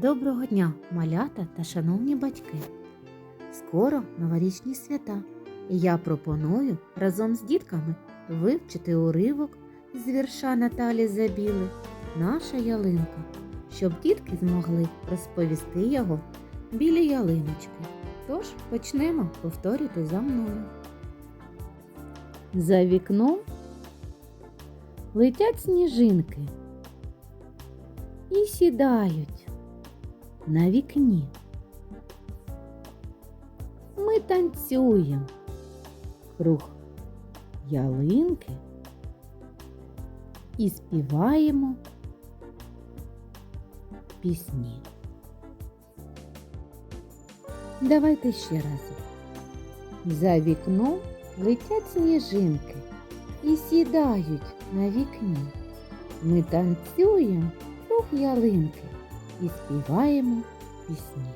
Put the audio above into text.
Доброго дня, малята та шановні батьки! Скоро новорічні свята, і я пропоную разом з дітками вивчити уривок з вірша Наталі Забіли Наша ялинка, щоб дітки змогли розповісти його біля ялиночки. Тож почнемо повторювати за мною. За вікном летять сніжинки і сідають на вікні. Ми танцюємо круг ялинки і співаємо пісні. Давайте ще разом. За вікном летять сніжинки і сідають на вікні. Ми танцюємо круг ялинки і співаємо пісні.